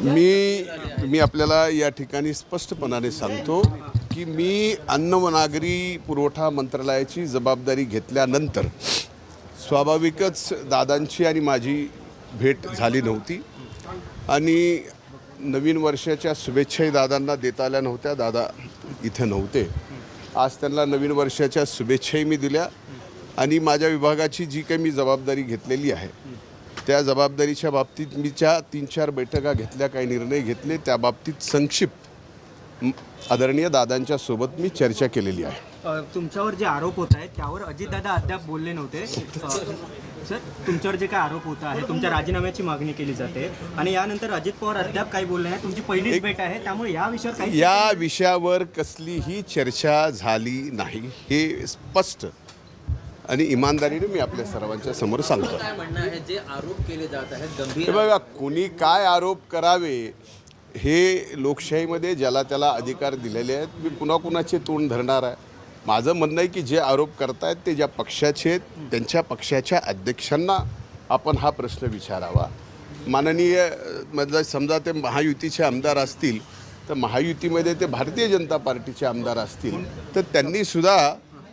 मी मी आपल्याला या ठिकाणी स्पष्टपणाने सांगतो की मी अन्न व नागरी पुरवठा मंत्रालयाची जबाबदारी घेतल्यानंतर स्वाभाविकच दादांची आणि माझी भेट झाली नव्हती. आणि नवीन वर्षाच्या शुभेच्छाही दादांना देता आल्या नव्हत्या दादा इथे नव्हते. आज त्यांना नवीन वर्षाच्या शुभेच्छाही मी दिल्या आणि माझ्या विभागाची जी काही मी जबाबदारी घेतलेली आहे त्या जबाबदारीच्या बाबतीत मी ज्या तीन चार बैठका घेतल्या काही निर्णय घेतले त्या बाबतीत संक्षिप्त आदरणीय दादांच्या सोबत मी चर्चा केलेली आहे. तुमच्यावर जे आरोप होत आहेत त्यावर अजितदादा अद्याप बोलले नव्हते. सर तुमच्यावर जे काय आरोप होत आहे तुमच्या राजीनाम्याची मागणी केली जाते आणि यानंतर अजित पवार अद्याप काही बोलले नाही तुमची पहिलीच भेट आहे त्यामुळे या विषयावर काही या विषयावर कसलीही चर्चा झाली नाही. हे स्पष्ट आणि इमानदारीने मी आपल्या सर्वांच्या समोर सांगतो. जे आरोप केले जात आहेत हे गंभीर बघा कोणी काय आरोप करावे हे लोकशाहीमध्ये ज्याला त्याला अधिकार दिलेले आहेत मी कुणा कुणाचे तोंड धरणार आहे. माझं म्हणणं आहे की जे आरोप करतायत ते ज्या पक्षाचे आहेत त्यांच्या पक्षाच्या अध्यक्षांना आपण हा प्रश्न विचारावा. माननीय अ, म्हणजे समजा ते महायुतीचे आमदार असतील तर महायुतीमध्ये ते भारतीय जनता पार्टीचे आमदार असतील तर त्यांनी सुद्धा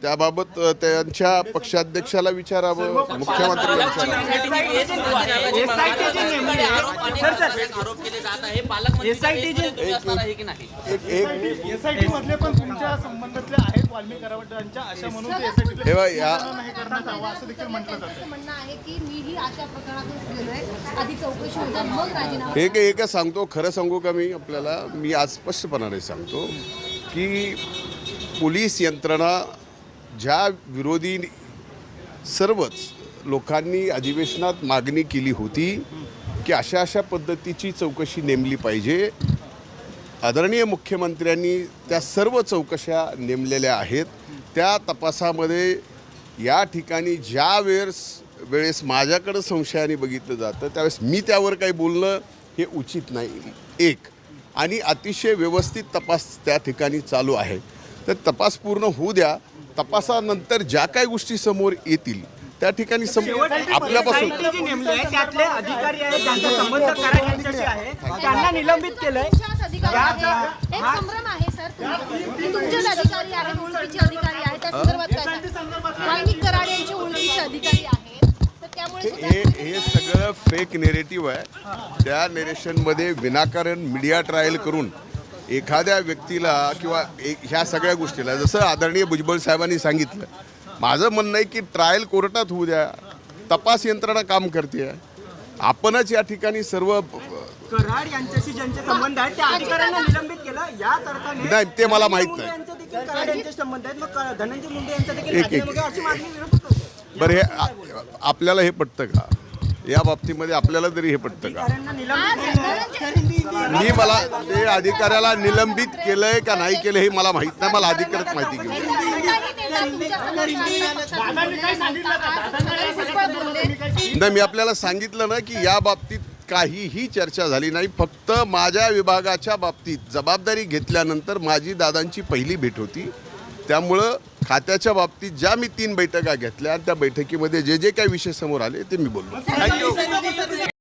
त्याबाबत त्यांच्या पक्षाध्यक्षाला विचारावं मुख्यमंत्र्यांना विचारावं आरोप केले जात आहे. पालकमंत्री SIT जे- तुम्ही असणार आहे की नाही? एक एक एसआयटी मधले पण तुमच्या संबंधातले आहेत वाल्मिक करावटांच्या अशा म्हणून ते SIT हे बघ, या नाही करण्यात यावं असं देखील म्हटलं जातं. असं म्हणणं आहे की मीही अशा प्रकरणातून गेलोय आधी चौकशी होता मग राजीनामा हे काय एकच सांगतो खरं सांगू का मी आपल्याला? मी आज स्पष्टपणाने सांगतो की पोलीस यंत्रणा ज्या विरोधी सर्वच लोकांनी अधिवेशनात मागणी केली होती की अशा अशा पद्धतीची चौकशी नेमली पाहिजे. आदरणीय मुख्यमंत्र्यांनी त्या सर्व चौकशा नेमलेल्या आहेत. त्या तपासामध्ये या ठिकाणी ज्या वेळेस वेळेस माझ्याकडं संशयाने बघितलं जातं त्यावेळेस मी त्यावर काही बोलणं हे उचित नाही. एक आणि अतिशय व्यवस्थित तपास त्या ठिकाणी चालू आहे. तर तपास पूर्ण होऊ द्या. तपासानंतर ज्या काही गोष्टी समोर येतील त्या ठिकाणी आपल्यापासून SIT जे नेमले आहे त्यातले अधिकारी आहेत ज्यांचा संबंध कराड यांच्याशी आहे त्यांना निलंबित केलंय. हे. हे सगळं फेक नेरेटिव्ह आहे. त्या नेरेशनमध्ये विनाकारण मीडिया ट्रायल करून एखाद्या व्यक्तीला किंवा एक ह्या सगळ्या गोष्टीला जसं आदरणीय भुजबळ साहेबांनी सांगितलं माझं म्हणणं आहे की ट्रायल कोर्टात होऊ द्या तपास यंत्रणा काम करते आपणच या ठिकाणी सर्व कराड यांच्याशी ज्यांचे संबंध आहेत त्या अधिकाऱ्यांना निलंबित केलं. याच अर्थाने नाही, ते मला माहीत नाही. मुंडे यांचे देखील कराड यांचे संबंध आहेत. मग क- धनंजय मुंडे यांचा देखील एक- एक- राजीनामा घ्या अशी मागणी विरोधक करते. बरं हे आ- आपल्याला हे पटतं का? या बाबतीमध्ये आपल्याला तरी हे पटतं का? मी मला ते अधिकाऱ्याला निलंबित केलंय का नाही केलं हे मला माहीत नाही. मला अधिकृत माहिती घेऊ नाही मी आपल्याला सांगितलं ना की या बाबतीत काहीही चर्चा झाली नाही. फक्त माझ्या विभागाच्या बाबतीत जबाबदारी घेतल्यानंतर माझी दादांची पहिली भेट होती. त्यामुळं खात्याच्या बाबतीत ज्या मी तीन बैठका घेतल्या त्या बैठकीमध्ये जे जे काही विषय समोर आले ते मी बोललो.